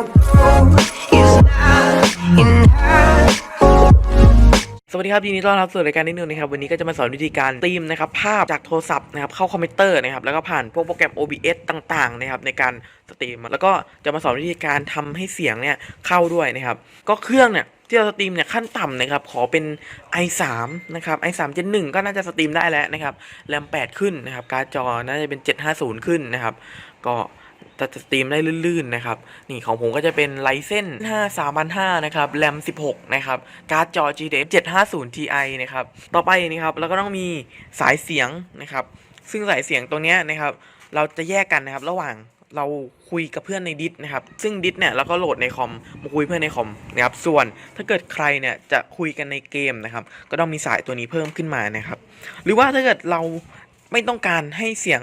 สวัสดีครับยินดีต้อนรับสู่รายการนิดนึงนะครับวันนี้ก็จะมาสอนวิธีการตีมนะครับภาพจากโทรศัพท์นะครับเข้าคอมพิวเตอร์นะครับแล้วก็ผ่านพวกโปรแกรม OBS ต่างๆนะครับในการสตรีมแล้วก็จะมาสอนวิธีการทำให้เสียงเนี่ยเข้าด้วยนะครับก็เครื่องเนี่ยที่เราสตรีมเนี่ยขั้นต่ำนะครับขอเป็น i3 นะครับ i3 Gen 1ก็น่าจะสตรีมได้แล้วนะครับแรม8 ขึ้นนะครับการ์ดจอน่าจะเป็น 750 ขึ้นนะครับก็ จะสตรีมได้ลื่นๆนะครับ นี่ของผมก็จะเป็น Ryzen 5 3005นะครับ แรม 16 นะครับ การ์ดจอ GTX 750 Ti นะครับ ต่อไปนะครับเราก็ต้องมีสายเสียงนะครับ ซึ่งสายเสียงตัวเนี้ยนะครับ เราจะแยกกันนะครับระหว่างเราคุยกับเพื่อนในดิสนะครับ ซึ่งดิสเนี่ยเราก็โหลดในคอมมาคุยเพื่อนในคอมนะครับ ส่วนถ้าเกิดใครเนี่ยจะคุยกันในเกมนะครับ ก็ต้องมีสายตัวนี้เพิ่มขึ้นมานะครับ หรือว่าถ้าเกิดเราไม่ต้องการให้เสียง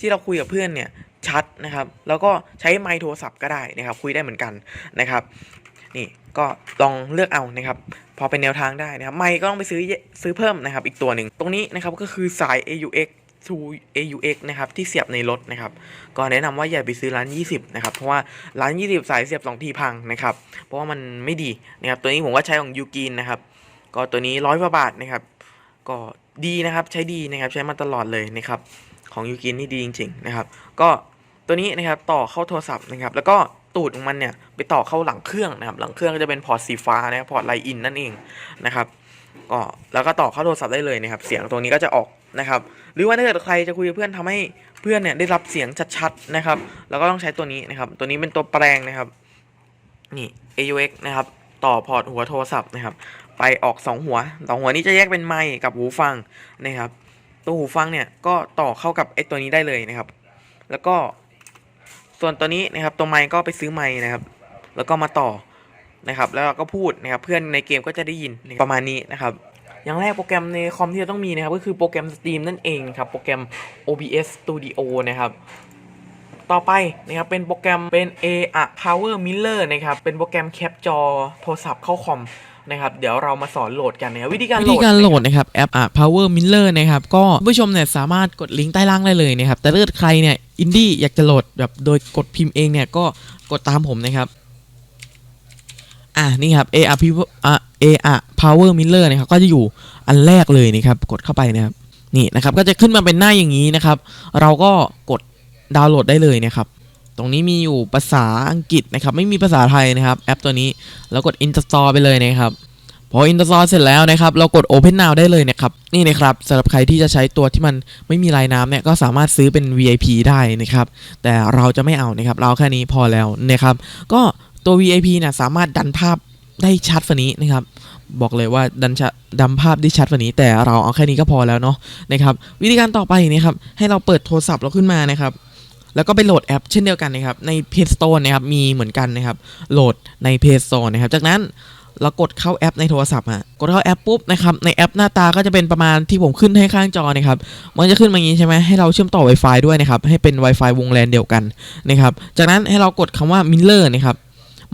ที่เราคุยกับเพื่อนเนี่ย ชัดนะครับ แล้วก็ใช้ไมค์โทรศัพท์ก็ได้นะครับ คุยได้เหมือนกันนะครับ นี่ก็ลองเลือกเอานะครับพอเป็นแนวทางได้นะครับ ไมค์ก็ต้องไปซื้อซื้อเพิ่มนะครับ อีกตัวหนึ่งตรงนี้นะครับก็คือสาย AUX to AUX นะครับที่เสียบในรถนะครับก็แนะนำว่าอย่าไปซื้อร้าน 20 นะครับ เพราะว่าร้าน 20 สายเสียบ2ทีพังนะครับ เพราะว่ามันไม่ดีนะครับ ตัวนี้ผมก็ใช้ของยูกินนะครับ ก็ตัวนี้ร้อยกว่าบาทนะครับ ก็ดีนะครับใช้ดีนะครับใช้มาตลอดเลยนะครับ ของยูกินนี่ดีจริง ๆ นะครับ ก็ ตัวนี้นะครับต่อเข้าโทรศัพท์นะครับ แล้วก็ตูดของมันเนี่ยไปต่อเข้าหลังเครื่องนะครับ หลังเครื่องก็จะเป็นพอร์ตสีฟ้านะพอร์ตไลน์อินนั่นเองนะครับก็แล้วก็ต่อเข้าโทรศัพท์ได้เลยนะครับ เสียงตัวนี้ก็จะออกนะครับ หรือว่าถ้าเกิดใครจะคุยกับเพื่อนทำให้เพื่อนเนี่ยได้รับเสียงชัดๆนะครับ แล้วก็ต้องใช้ตัวนี้นะครับ ตัวนี้เป็นตัวแปลงนะครับ นี่ AUX นะครับ ต่อพอร์ตหัวโทรศัพท์นะครับ ไปออก 2 หัวสองหัวนี้จะแยกเป็นไมค์กับหูฟังนะครับ ตัวหูฟังเนี่ยก็ต่อเข้ากับไอ้ตัวนี้ได้เลยนะครับ แล้วก็ ส่วนตัวนี้นะครับตัวไมค์ก็ไปซื้อไมค์นะครับ แล้วก็มาต่อนะครับ แล้วเราก็พูดนะครับเพื่อนในเกมก็จะได้ยินประมาณนี้นะครับ อย่างแรกโปรแกรมในคอมที่เราต้องมีนะครับ ก็คือโปรแกรมสตรีมนั่นเองครับ โปรแกรม OBS Studio นะครับ ต่อไปนะครับเป็นโปรแกรมเป็น A a Power Miller นะครับเป็นโปรแกรมแคปจอโทรศัพท์เข้าคอมนะครับเดี๋ยวเรามาสอนโหลดกันนะครับวิธีการวิโหลธีดการโหลดนะครับแอปอะ Power Miller นะครับก็ผู้ชมเนี่ยสามารถกดลิงก์ใต้ล่างได้เลยนะครับแต่ถ้าเกิดใครเนี่ยอินดี้อยากจะโหลดแบบโดยกดพิมพ์เองเนี่ยก็กดตามผมนะครับอะนี่ครับ AR Power อะ AR Power Miller นะครับก็จะอยู่อันแรกเลยนะครับกดเข้าไปนะครับนี่นะครับก็จะขึ้นมาเป็นหน้าอย่างนี้นะครับ เราก็กด ดาวน์โหลดได้เลยนะครับตรงนี้มีอยู่ภาษาอังกฤษนะครับ ไม่มีภาษาไทยนะครับแอปตัวนี้แล้วกด install ไปเลยนะครับพอ install เสร็จแล้วนะครับ เรากด open now ได้เลยนะครับนี่นะครับสำหรับใครที่จะใช้ตัวที่มันไม่มีลายน้ำเนี่ยก็สามารถซื้อเป็น VIP ได้นะครับ แต่เราจะไม่เอานะครับ เราแค่นี้พอแล้วนะครับ ก็ตัว VIP เนี่ยสามารถดันภาพได้ชัดฝันนี้นะครับ บอกเลยว่าดันชะดันภาพได้ชัดฝันนี้ แต่เราเอาแค่นี้ก็พอแล้วเนาะนะครับ วิธีการต่อไปนะครับ ให้เราเปิดโทรศัพท์เราขึ้นมานะครับ แล้วก็ไปโหลดแอปเช่นเดียวกันนะครับใน Play Store นะครับมีเหมือนกันนะครับโหลดใน Play Store นะครับจากนั้นเรากดเข้าแอปในโทรศัพท์ฮะกดเข้าแอปปุ๊บนะครับในแอปหน้าตาก็จะเป็นประมาณที่ผมขึ้นให้ข้างจอนะครับมันจะขึ้นมาอย่างนี้ใช่ไหมให้เราเชื่อมต่อ Wi-Fi ด้วยนะครับให้เป็น Wi-Fi วงแลนเดียวกันนะครับจากนั้นให้เรากดคำว่า Miller นะครับ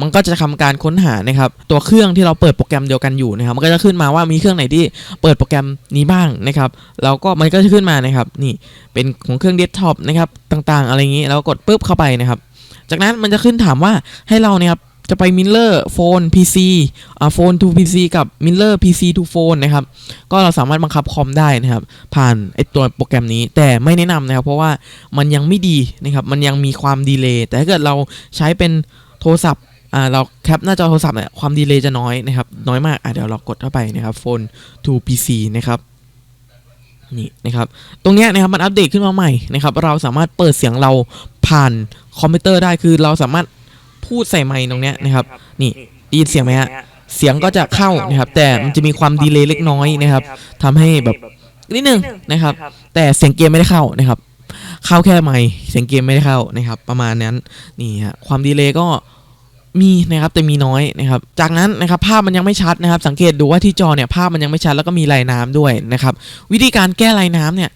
มันก็จะทำการค้นหานะครับตัวเครื่องที่เราเปิดโปรแกรมเดียวกันอยู่นะครับ มันก็จะขึ้นมาว่ามีเครื่องไหนที่เปิดโปรแกรมนี้บ้างนะครับแล้วก็มันก็จะขึ้นมานะครับ นี่เป็นของเครื่องเดสก์ท็อปนะครับต่างๆ อะไรอย่างนี้แล้วกดปุ๊บเข้าไปนะครับ จากนั้นมันจะขึ้นถามว่าให้เราเนี่ยครับจะไป Miller Phone PC อ่า Phone to PC กับ Miller PC to Phone นะครับ ก็เราสามารถบังคับคอมได้นะครับ ผ่านไอตัวโปรแกรมนี้แต่ไม่แนะนำนะครับ เพราะว่ามันยังไม่ดีนะครับ มันยังมีความดีเลย์แต่ถ้าเกิดเราใช้เป็นโทรศัพท์ อ่าเราแคปหน้าจอโทรศัพท์เนี่ยความดีเลย์จะน้อยนะครับ น้อยมากอะเดี๋ยวเรากดเข้าไปนะครับ Phone to PC นะครับนี่นะครับ ตรงเนี้ยนะครับมันอัปเดตขึ้นมาใหม่นะครับ เราสามารถเปิดเสียงเราผ่านคอมพิวเตอร์ได้คือเราสามารถพูดใส่ไมค์ตรงเนี้ยนะครับ นี่ได้ยินเสียงไหมฮะเสียงก็จะเข้านะครับ แต่มันจะมีความดีเลย์เล็กน้อยนะครับทำให้แบบนิดนึงนะครับ แต่เสียงเกมไม่ได้เข้านะครับ เข้าแค่ไมค์เสียงเกมไม่ได้เข้านะครับ ประมาณนั้นนี่ฮะความดีเลย์ก็ มีนะครับแต่มีน้อยนะครับ จากนั้นนะครับภาพมันยังไม่ชัดนะครับ สังเกตดูว่าที่จอเนี่ยภาพมันยังไม่ชัดแล้วก็มีลายน้ำด้วยนะครับ วิธีการแก้ลายน้ำเนี่ย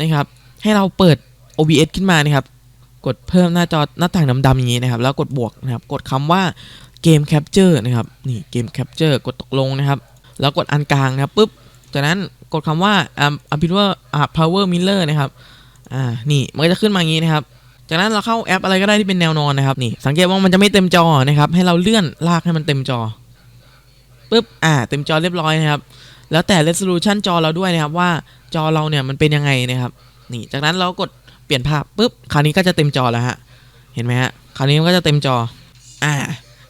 นะครับ ให้เราเปิด OBS ขึ้นมานะครับ กดเพิ่มหน้าจอหน้าต่างดำๆอย่างนี้นะครับ แล้วกดบวกนะครับ กดคำว่าเกมแคปเจอร์นะครับนี่เกมแคปเจอร์กดตกลงนะครับ แล้วกดอันกลางนะครับปุ๊บจากนั้นกดคำว่าอ่าพิมพ์ว่าอ่า power miller นะครับอ่านี่มันก็จะขึ้นมาอย่างนี้นะครับ จากนั้นเราเข้าแอปอะไรก็ได้ที่เป็นแนวนอนนะครับนี่สังเกตว่ามันจะไม่เต็มจอนะครับให้เราเลื่อนลากให้มันเต็มจอปุ๊บอ่าเต็มจอเรียบร้อยนะครับแล้วแต่ resolution จอเราด้วยนะครับว่าจอเราเนี่ยมันเป็นยังไงนะครับนี่จากนั้นเรากดเปลี่ยนภาพปุ๊บคราวนี้ก็จะเต็มจอแล้วฮะเห็นไหมฮะคราวนี้มันก็จะเต็มจออ่า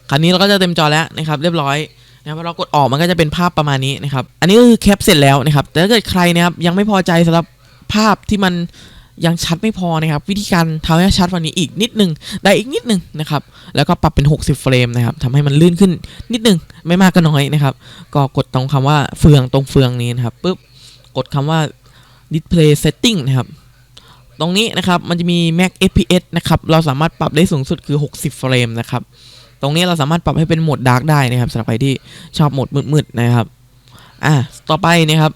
คราวนี้เราก็จะเต็มจอแล้วนะครับเรียบร้อยนะครับพอเรากดออกมันก็จะเป็นภาพประมาณนี้นะครับอันนี้ก็คือแคปเสร็จแล้วนะครับแต่ถ้าเกิดใครนะครับยังไม่พอใจสำหรับภาพที่มัน ยังชัดไม่พอนะครับ วิธีการทำให้ชัดวันนี้อีกนิดนึง ได้อีกนิดนึงนะครับ แล้วก็ปรับเป็น 60 เฟรมนะครับทำให้มันลื่นขึ้นนิดนึง ไม่มากก็น้อยนะครับ ก็กดตรงคำว่าเฟืองตรงเฟืองนี้นะครับปุ๊บกดคำว่า display setting นะครับ ตรงนี้นะครับมันจะมี max fps นะครับ เราสามารถปรับได้สูงสุดคือ 60 เฟรมนะครับ ตรงนี้เราสามารถปรับให้เป็นโหมด dark ได้นะครับสำหรับใครที่ชอบโหมดมืดๆนะครับ อะต่อไปนะครับ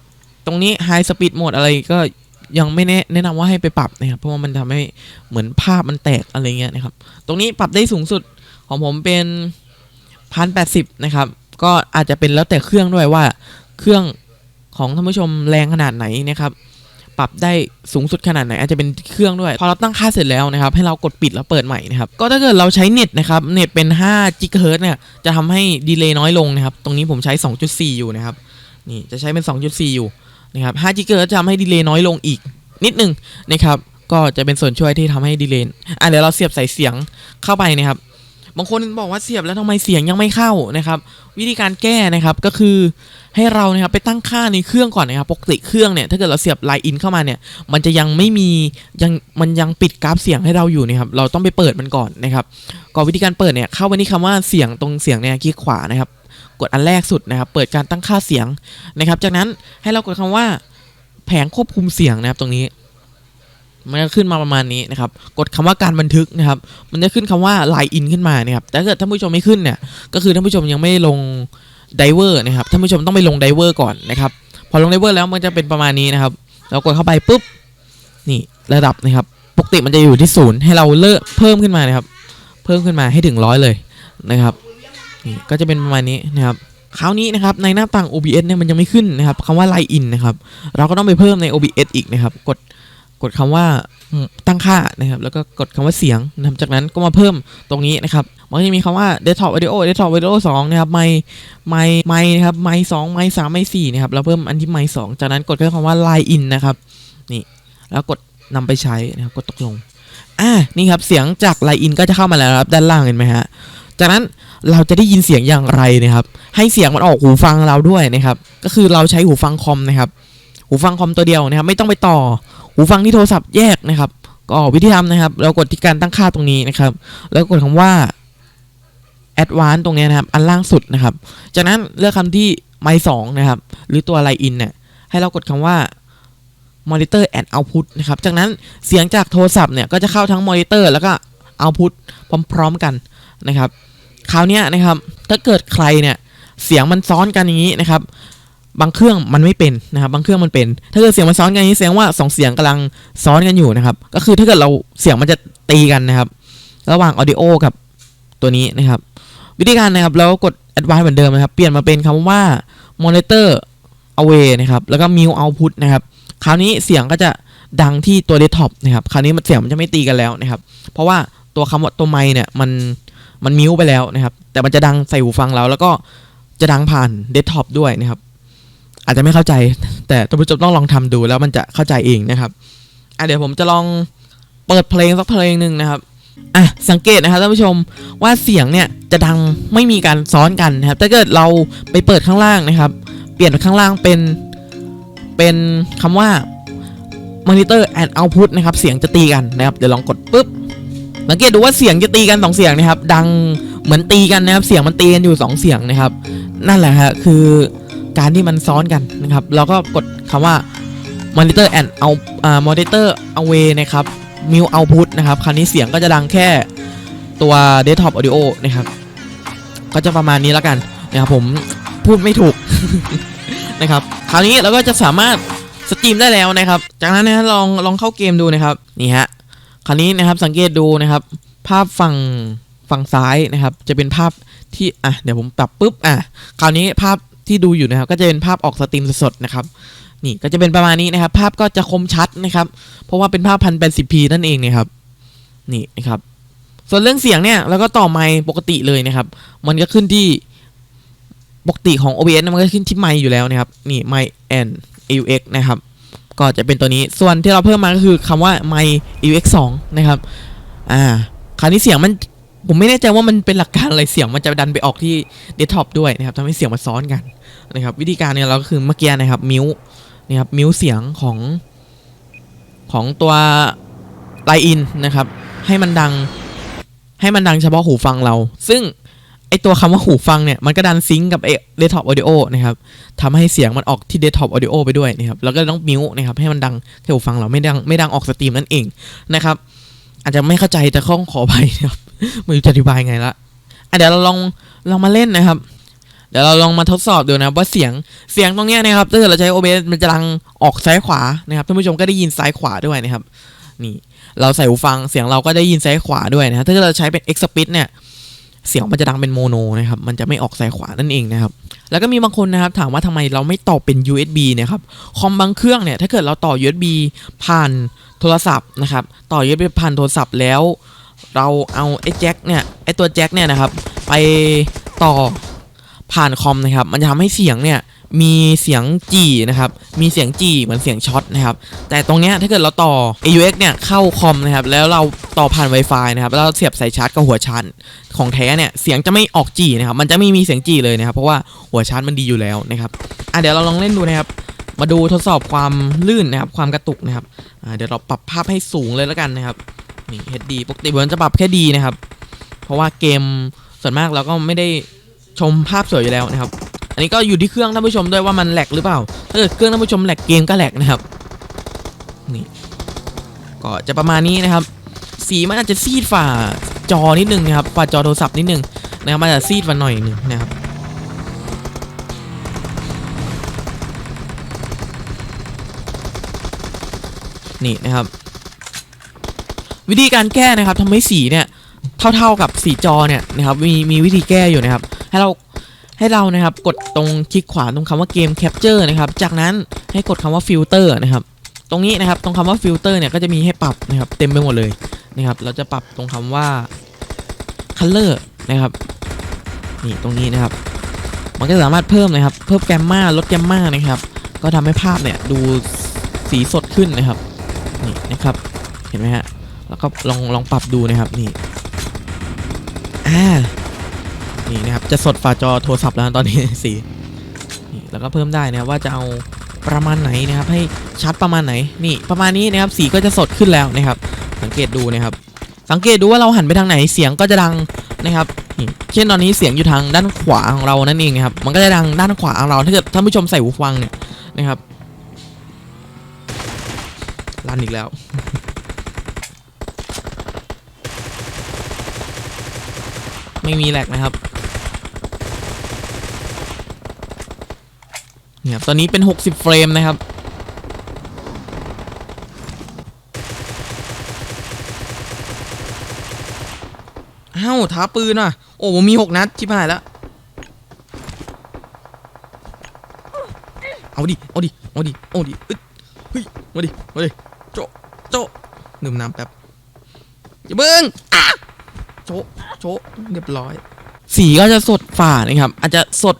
ตรงนี้ high speed mode อะไรก็ ยังไม่แนะแนะนำว่าให้ไปปรับนะครับ เพราะว่ามันทำให้เหมือนภาพมันแตกอะไรเงี้ยนะครับ ตรงนี้ปรับได้สูงสุดของผมเป็น1080นะครับ ก็อาจจะเป็นแล้วแต่เครื่องด้วยว่าเครื่องของท่านผู้ชมแรงขนาดไหนนะครับ ปรับได้สูงสุดขนาดไหน อาจจะเป็นเครื่องด้วย พอเราตั้งค่าเสร็จแล้วนะครับ ให้เรากดปิดแล้วเปิดใหม่นะครับ ก็ถ้าเกิดเราใช้เน็ตนะครับ เน็ตเป็น5 g h z เนี่ย จะทำให้ดีเลย์น้อยลงนะครับ ตรงนี้ผมใช้ 2.4 อยู่นะครับ นี่จะใช้เป็น 2.4 อยู่ นะครับ5 g h z จะทำให้ดีเลย์น้อยลงอีกนิดนึงนะครับ ก็จะเป็นส่วนช่วยที่ทำให้ดีเลย์อะเดี๋ยวเราเสียบใส่เสียงเข้าไปนะครับ บางคนบอกว่าเสียบแล้วทำไมเสียงยังไม่เข้านะครับ วิธีการแก้นะครับก็คือให้เรานะครับไปตั้งค่าในเครื่องก่อนนะครับ ปกติเครื่องเนี่ยถ้าเกิดเราเสียบไลน์อินเข้ามาเนี่ย มันจะยังไม่มียังมันยังปิดกราฟเสียงให้เราอยู่นะครับ เราต้องไปเปิดมันก่อนนะครับ ก่อนวิธีการเปิดเนี่ยเข้าไปที่คำว่าเสียงตรงเสียงเนี่ยคลิกขวานะครับ กดอันแรกสุดนะครับ เปิดการตั้งค่าเสียงนะครับ จากนั้นให้เรากดคำว่าแผงควบคุมเสียงนะครับตรงนี้ มันจะขึ้นมาประมาณนี้นะครับ กดคำว่าการบันทึกนะครับ มันจะขึ้นคำว่าไลน์อินขึ้นมานะครับ แต่ถ้าเกิดท่านผู้ชมไม่ขึ้นเนี่ย ก็คือท่านผู้ชมยังไม่ลงไดเวอร์นะครับ ท่านผู้ชมต้องไปลงไดเวอร์ก่อนนะครับ พอลงไดเวอร์แล้วมันจะเป็นประมาณนี้นะครับ เรากดเข้าไปปุ๊บ นี่ระดับนะครับ ปกติมันจะอยู่ที่ศูนย์ให้เราเลิกเพิ่มขึ้นมานะครับ เพิ่มขึ้นมาให้ถึงร้อยเลยนะครับ นี่ก็จะเป็นประมาณนี้นะครับคราวนี้นะครับในหน้าต่าง OBS เนี่ยมันยังไม่ขึ้นนะครับคำว่า line in นะครับเราก็ต้องไปเพิ่มใน OBS อีกนะครับกดกดคำว่าตั้งค่านะครับแล้วก็กดคำว่าเสียงนะครับจากนั้นก็มาเพิ่มตรงนี้นะครับมันจะมีคำว่า desktop audio desktop audio 2นะครับไมไมไมนะครับไมสองไมสามไมสี่นะครับเราเพิ่มอันที่ไมสองจากนั้นกดแค่คำว่า line in นะครับนี่แล้วกดนำไปใช้นะครับกดตกลงอ่านี่ครับเสียงจาก line in ก็จะเข้ามาแล้วครับด้านล่างเห็นไหมฮะจากนั้น เราจะได้ยินเสียงอย่างไรนะครับ ให้เสียงมันออกหูฟังเราด้วยนะครับ ก็คือเราใช้หูฟังคอมนะครับ หูฟังคอมตัวเดียวนะครับ ไม่ต้องไปต่อ หูฟังที่โทรศัพท์แยกนะครับ ก็วิธีทำนะครับ เรากดที่การตั้งค่าตรงนี้นะครับ แล้วกดคำว่า advance ตรงนี้นะครับ อันล่างสุดนะครับ จากนั้นเลือกคำที่ไมค์สองนะครับ หรือตัว line in เนี่ยให้เรากดคำว่า monitor and output นะครับ จากนั้นเสียงจากโทรศัพท์เนี่ยก็จะเข้าทั้ง monitor แล้วก็ output พร้อม ๆ กันนะครับ คราวนี้นะครับ ถ้าเกิดใครเนี่ยเสียงมันซ้อนกันอย่างนี้นะครับ บางเครื่องมันไม่เป็นนะครับ บางเครื่องมันเป็น ถ้าเกิดเสียงมันซ้อนกันอย่างนี้แสดงว่าสองเสียงกำลังซ้อนกันอยู่นะครับ ก็คือถ้าเกิดเราเสียงมันจะตีกันนะครับ ระหว่าง audio กับตัวนี้นะครับ วิธีการนะครับเรากด advance เหมือนเดิมนะครับ เปลี่ยนมาเป็นคำว่า monitor away นะครับ แล้วก็ mute output นะครับ คราวนี้เสียงก็จะดังที่ตัว desktop นะครับ คราวนี้มันเสียงมันจะไม่ตีกันแล้วนะครับ เพราะว่าตัวคำว่าตัวไมเนี่ยมัน มันมิวไปแล้วนะครับ แต่มันจะดังใส่หูฟังเรา แล้วก็จะดังผ่านเดสก์ท็อปด้วยนะครับ อาจจะไม่เข้าใจ แต่ท่านผู้ชมต้องลองทำดูแล้วมันจะเข้าใจเองนะครับอะเดี๋ยวผมจะลองเปิดเพลงสักเพลงหนึ่งนะครับอะสังเกตนะครับท่านผู้ชมว่าเสียงเนี่ยจะดังไม่มีการซ้อนกันนะครับ ถ้าเกิดเราไปเปิดข้างล่างนะครับ เปลี่ยนข้างล่างเป็นเป็นคำว่า monitor and output นะครับ เสียงจะตีกันนะครับ เดี๋ยวลองกดปุ๊บ สังเกตดูว่าเสียงจะตีกันสองเสียงนะครับ ดังเหมือนตีกันนะครับ เสียงมันตีกันอยู่สองเสียงนะครับ นั่นแหละฮะคือการที่มันซ้อนกันนะครับเราก็กดคำว่า monitor and out อ่า monitor away นะครับ mute output นะครับคราวนี้เสียงก็จะดังแค่ตัว desktop audio นะครับ ก็จะประมาณนี้แล้วกันนะครับผมพูดไม่ถูกนะครับ คราวนี้เราก็จะสามารถสตรีมได้แล้วนะครับ จากนั้นนะลองลองเข้าเกมดูนะครับนี่ฮะ คราวนี้นะครับสังเกตดูนะครับ ภาพฝั่งฝั่งซ้ายนะครับ จะเป็นภาพที่อะเดี๋ยวผมปรับปุ๊บอะคราวนี้ภาพที่ดูอยู่นะครับ ก็จะเป็นภาพออกสตรีมสดๆนะครับนี่ก็จะเป็นประมาณนี้นะครับ ภาพก็จะคมชัดนะครับ เพราะว่าเป็นภาพ 1080p นั่นเองนะครับ นี่นะครับ ส่วนเรื่องเสียงเนี่ยแล้วก็ต่อไมค์ปกติเลยนะครับ มันก็ขึ้นที่ปกติของ OBS มันก็ขึ้นที่ไมค์อยู่แล้วนะครับ นี่ไมค์ and AUX นะครับ ก็จะเป็นตัวนี้ส่วนที่เราเพิ่มมาก็คือคำว่าไมค์ AUX 2นะครับอ่าคราวนี้เสียงมันผมไม่แน่ใจว่ามันเป็นหลักการอะไรเสียงมันจะดันไปออกที่เดสก์ท็อปด้วยนะครับทำให้เสียงมันซ้อนกันนะครับวิธีการเนี่ยเราก็คือเมื่อกี้นะครับมิวนี่ครับมิวเสียงของของตัวไลน์อินนะครับให้มันดังให้มันดังเฉพาะหูฟังเรา ซึ่ง ไอตัวคำว่าหูฟังเนี่ย มันก็ดันซิงกับเอเดสก์ท็อปออดิโอนะครับทำให้เสียงมันออกที่เดสก์ท็อปออดิโอไปด้วยนะครับ แล้วก็ต้องมิวนะครับ ให้มันดังแค่หูฟังเราไม่ดังไม่ดังออกสตรีมนั่นเองนะครับ อาจจะไม่เข้าใจแต่ข้องขอไปนะครับไม่รู้จะอธิบายไงละอะเดี๋ยวเราลองลองมาเล่นนะครับ เดี๋ยวเราลองมาทดสอบดูนะว่าเสียงเสียงตรงเนี้ยนะครับถ้าเกิดเราใช้ OBS มันจะดังออกซ้ายขวานะครับท่านผู้ชมก็ได้ยินซ้ายขวาด้วยนะครับ นี่ เราใส่หูฟังเสียงเราก็ได้ยินซ้ายขวาด้วยนะครับถ้าเกิดเราใช้เป็น X Speed เนี่ย เสียงมันจะดังเป็นโมโนนะครับ มันจะไม่ออกซ้ายขวานั่นเองนะครับ แล้วก็มีบางคนนะครับถามว่าทำไมเราไม่ต่อเป็น USB เนี่ยครับ คอมบางเครื่องเนี่ย ถ้าเกิดเราต่อ USB ผ่านโทรศัพท์นะครับ ต่อ USB ผ่านโทรศัพท์แล้ว เราเอาไอ้แจ็คเนี่ย ไอ้ตัวแจ็คเนี่ยนะครับ ไปต่อผ่านคอมนะครับ มันจะทำให้เสียงเนี่ย มีเสียงจีนะครับ มีเสียงจีเหมือนเสียงช็อตนะครับ แต่ตรงเนี้ยถ้าเกิดเราต่อ AUX เนี่ยเข้าคอมนะครับ แล้วเราต่อผ่าน Wi-Fi นะครับ แล้วเราเสียบสายชาร์จกับหัวชาร์จของแท้เนี่ย เสียงจะไม่ออกจีนะครับ มันจะไม่มีเสียงจีเลยนะครับ เพราะว่าหัวชาร์จมันดีอยู่แล้วนะครับ อะเดี๋ยวเราลองเล่นดูนะครับ มาดูทดสอบความลื่นนะครับ ความกระตุกนะครับ อ่าเดี๋ยวเราปรับภาพให้สูงเลยแล้วกันนะครับ นี่ HD ปกติมันจะปรับแค่ดีนะครับ เพราะว่าเกมส่วนมากเราก็ไม่ได้ชมภาพสวยอยู่แล้วนะครับ อันนี้ก็อยู่ที่เครื่องท่านผู้ชมด้วยว่ามันแหลกหรือเปล่าถ้าเกิดเครื่องท่านผู้ชมแหลกเกมก็แหลกนะครับนี่ก็จะประมาณนี้นะครับ สีมันอาจจะซีดฝ่าจอนิดนึงนะครับฝ่าจอโทรศัพท์นิดนึงนะครับมันอาจจะซีดฝ่าหน่อยหนึงนะครับนี่นะครับ วิธีการแก้นะครับทำให้สีเนี่ยเท่าๆกับสีจอเนี่ยนะครับมีมีวิธีแก้อยู่นะครับ ให้เรา ให้เรานะครับกดตรงคลิกขวาตรงคำว่าเกมแคปเจอร์นะครับ จากนั้นให้กดคำว่าฟิลเตอร์นะครับ ตรงนี้นะครับตรงคำว่าฟิลเตอร์เนี่ยก็จะมีให้ปรับนะครับเต็มไปหมดเลยนะครับ เราจะปรับตรงคำว่า color นะครับนี่ตรงนี้นะครับ มันก็สามารถเพิ่มนะครับ เพิ่มแกมมาลดแกมมานะครับ ก็ทำให้ภาพเนี่ยดูสีสดขึ้นนะครับนี่นะครับเห็นไหมฮะแล้วก็ลองลองปรับดูนะครับนี่อ่า นี่นะครับจะสดฝาจอโทรศัพท์แล้วตอนนี้สีนี่แล้วก็เพิ่มได้นะครับว่าจะเอาประมาณไหนนะครับ ให้ชัดประมาณไหนนี่ประมาณนี้นะครับสีก็จะสดขึ้นแล้วนะครับ สังเกตดูนะครับ สังเกตดูว่าเราหันไปทางไหนเสียงก็จะดังนะครับนี่เช่นตอนนี้เสียงอยู่ทางด้านขวาของเรานั่นเองนะครับมันก็จะดังด้านขวาของเราถ้าเกิดท่านผู้ชมใส่หูฟังเนี่ยนะครับลั่นอีกแล้วไม่มีแหลกนะครับ นี่ยครับตอนนี้เป็น 60 เฟรมนะครับ อ้าวท้าปืนอะ โอ้ผมมี 6 นัดชิบหายแล้ว เอาดิ เอาดิ เอาดิ เอาดิอึดเฮ้ย มาดิ มาดิ โจโจดื่มน้ำแป๊บอย่าเบิ้งโจโจเรียบร้อย สีก็จะสดฝ่านะครับ อาจจะสด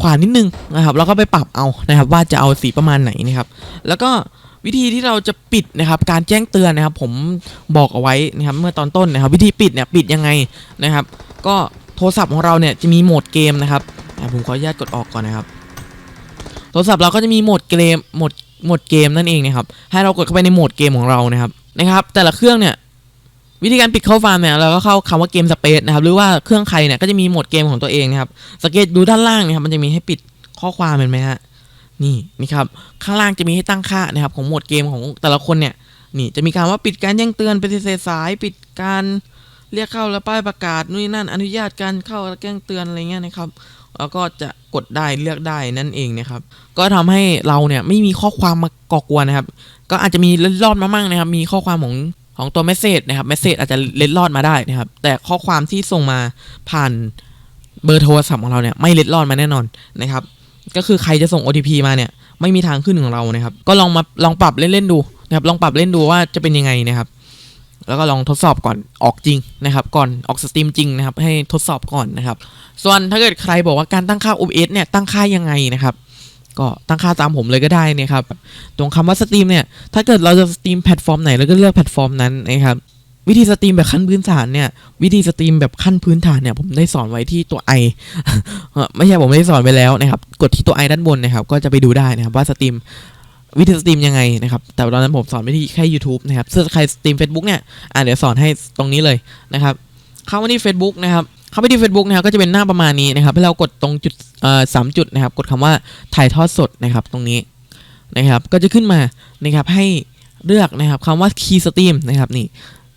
ขวานิดนึงนะครับแล้วก็ไปปรับเอานะครับ ว่าจะเอาสีประมาณไหนนะครับ แล้วก็วิธีที่เราจะปิดนะครับ การแจ้งเตือนนะครับ ผมบอกเอาไว้นะครับ เมื่อตอนต้นนะครับ วิธีปิดเนี่ยปิดยังไงนะครับ ก็โทรศัพท์ของเราเนี่ยจะมีโหมดเกมนะครับผมขออนุญาตกดออกก่อนนะครับ โทรศัพท์เราก็จะมีโหมดเกมโหมดโหมดเกมนั่นเองนะครับ ให้เรากดเข้าไปในโหมดเกมของเรานะครับนะครับ แต่ละเครื่องเนี่ย วิธีการปิดเข้าฟาร์มเนี่ยเราก็เข้าคำว่าเกมสเปซนะครับหรือว่าเครื่องใครเนี่ยก็จะมีโหมดเกมของตัวเองนะครับสังเกตดูด้านล่างนะครับมันจะมีให้ปิดข้อความเห็นไหมฮะนี่นี่ครับข้างล่างจะมีให้ตั้งค่านะครับของโหมดเกมของแต่ละคนเนี่ยนี่จะมีการว่าปิดการแจ้งเตือนปฏิเสธสายปิดการเรียกเข้าและป้ายประกาศนู่นนนั่นอนุญาตการเข้าและแจ้งเตือนอะไรเงี้ยนะครับแล้วก็จะกดได้เลือกได้นั่นเองนะครับ ก็ทำให้เราเนี่ยไม่มีข้อความมาก่อกวนนะครับ ก็อาจจะมีเล็ดลอดมามั่งนะครับ มีข้อความของ ของตัวเมสเซจนะครับเมสเซจอาจจะเล็ดลอดมาได้นะครับ แต่ข้อความที่ส่งมาผ่านเบอร์โทรศัพท์ของเราเนี่ยไม่เล็ดลอดมาแน่นอนนะครับ ก็คือใครจะส่ง OTP มาเนี่ยไม่มีทางขึ้นของเรานะครับ ก็ลองมาลองปรับเล่นๆดูนะครับ ลองปรับเล่นดูว่าจะเป็นยังไงนะครับ แล้วก็ลองทดสอบก่อนออกจริงนะครับ ก่อนออกสตรีมจริงนะครับ ให้ทดสอบก่อนนะครับ ส่วนถ้าเกิดใครบอกว่าการตั้งค่า OBS เนี่ยตั้งค่ายังไงนะครับ ก็ตั้งค่าตามผมเลยก็ได้นะครับ ตรงคำว่าสตรีมเนี่ย ถ้าเกิดเราจะสตรีมแพลตฟอร์มไหนเราก็เลือกแพลตฟอร์มนั้นนะครับ วิธีสตรีมแบบขั้นพื้นฐานเนี่ย วิธีสตรีมแบบขั้นพื้นฐานเนี่ย ผมได้สอนไว้ที่ตัว i เอ่อไม่ใช่ผมไม่ได้สอนไปแล้วนะครับ กดที่ตัว i ด้านบนนะครับ ก็จะไปดูได้นะครับว่าสตรีมวิธีสตรีมยังไงนะครับ แต่ตอนนั้นผมสอนวิธีแค่ YouTube นะครับถ้าใครสตรีม Facebook เนี่ย อะเดี๋ยวสอนให้ตรงนี้เลยนะครับ เข้ามาที่ Facebook นะครับ เข้าไปที่ Facebook นะครับก็จะเป็นหน้าประมาณนี้นะครับให้เรากดตรงจุดสามจุดนะครับ กดคำว่าถ่ายทอดสดนะครับตรงนี้นะครับก็จะขึ้นมานะครับให้เลือกนะครับคำว่า Key Stream นะครับนี่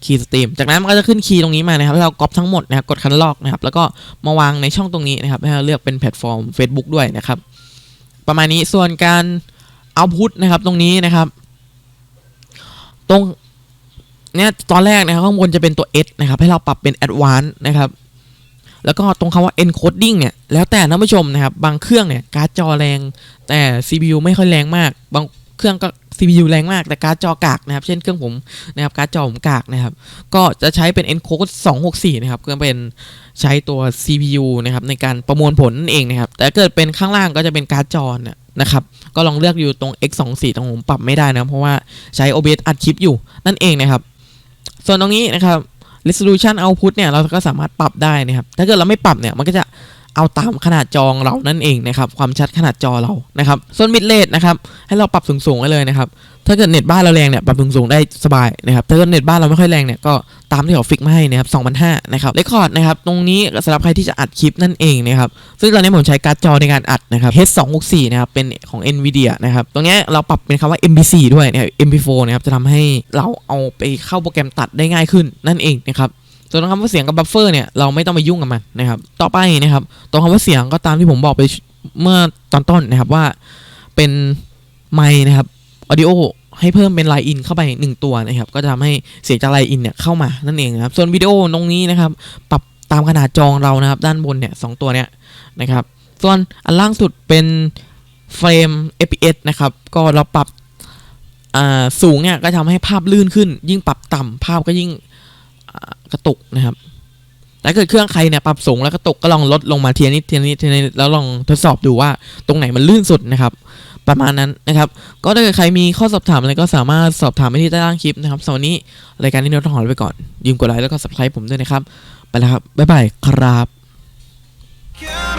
Key Stream จากนั้นมันก็จะขึ้นคีย์ตรงนี้มานะครับให้เราก๊อปทั้งหมดนะครับกดคันลอกนะครับแล้วก็มาวางในช่องตรงนี้นะครับให้เราเลือกเป็นแพลตฟอร์ม Facebook ด้วยนะครับ ประมาณนี้ส่วนการเอาพุทนะครับตรงนี้นะครับ ตรงเนี่ยตอนแรกนะครับข้างบนจะเป็นตัว S นะครับให้เราปรับเป็น Advanced นะครับ แล้วก็ตรงคำว่า encoding เนี่ยแล้วแต่ท่านผู้ชมนะครับบางเครื่องเนี่ยการ์ดจอแรง แต่ CPU ไม่ค่อยแรงมาก บางเครื่องก็ CPU แรงมากแต่การ์ดจอกากนะครับ เช่นเครื่องผมนะครับการ์ดจอผมกากนะครับ ก็จะใช้เป็น encode 264 นะครับก็เป็นใช้ตัว CPU นะครับในการประมวลผลนั่นเองนะครับ แต่เกิดเป็นข้างล่างก็จะเป็นการ์ดจอเนี่ยนะครับ ก็ลองเลือกอยู่ตรง x24 ตรงผมปรับไม่ได้นะครับเพราะว่าใช้ OBS อัดคลิปอยู่นั่นเองนะครับ ส่วนตรงนี้นะครับ resolution output เนี่ยเราก็สามารถปรับได้นะครับ ถ้าเกิดเราไม่ปรับเนี่ยมันก็จะ เอาตามขนาดจอเรานั่นเองนะครับความชัดขนาดจอเรานะครับส่วน mid rate นะครับให้เราปรับสูงๆไว้เลยนะครับถ้าเกิดเน็ตบ้านเราแรงเนี่ยปรับสูงๆได้สบายนะครับถ้าเกิดเน็ตบ้านเราไม่ค่อยแรงเนี่ยก็ตามที่เขาฟิกมาให้นะครับ2,500นะครับเรคคอร์ดนะครับตรงนี้สำหรับใครที่จะอัดคลิปนั่นเองนะครับซึ่งตอนนี้ผมใช้การ์ดจอในการอัดนะครับ H264 นะครับเป็นของ NVIDIA นะครับตรงนี้เราปรับเป็นคำว่า MP4 ด้วยนะครับ MP4 นะครับจะทำให้เราเอาไปเข้าโปรแกรมตัดได้ง่ายขึ้นนั่นเองนะครับ ส่วนคำว่าเสียงกับบัฟเฟอร์เนี่ยเราไม่ต้องไปยุ่งกับมันนะครับ ต่อไปนะครับตรงคำว่าเสียงก็ตามที่ผมบอกไปเมื่อตอนต้นนะครับว่าเป็นไมค์นะครับ audio ให้เพิ่มเป็นไลน์อินเข้าไป 1 ตัวนะครับ ก็จะทำให้เสียงจากไลน์อินเนี่ยเข้ามานั่นเองนะครับ ส่วนวิดีโอตรงนี้นะครับ ปรับตามขนาดจองเรานะครับ ด้านบนเนี่ยสองตัวเนี่ยนะครับ ส่วนอันล่างสุดเป็นเฟรม fps นะครับ ก็เราปรับอ่าสูงเนี่ยก็ทำให้ภาพลื่นขึ้น ยิ่งปรับต่ำภาพก็ยิ่ง กระตุกนะครับถ้าเกิดเครื่องใครเนี่ยปรับสูงแล้วกระตุกก็ลองลดลงมาเทียนิดเทียนิดเทียนิดแล้วลองทดสอบดูว่าตรงไหนมันลื่นสุดนะครับ ประมาณนั้นนะครับ ก็ถ้าเกิดใครมีข้อสอบถามอะไรก็สามารถสอบถามไปที่ใต้ล่างคลิปนะครับสำหรับวันนี้รายการนี้เราต้องขอลาไปก่อนยืมกดไลค์แล้วก็ subscribe ผมด้วยนะครับ ไปแล้วครับบ๊ายบายครับ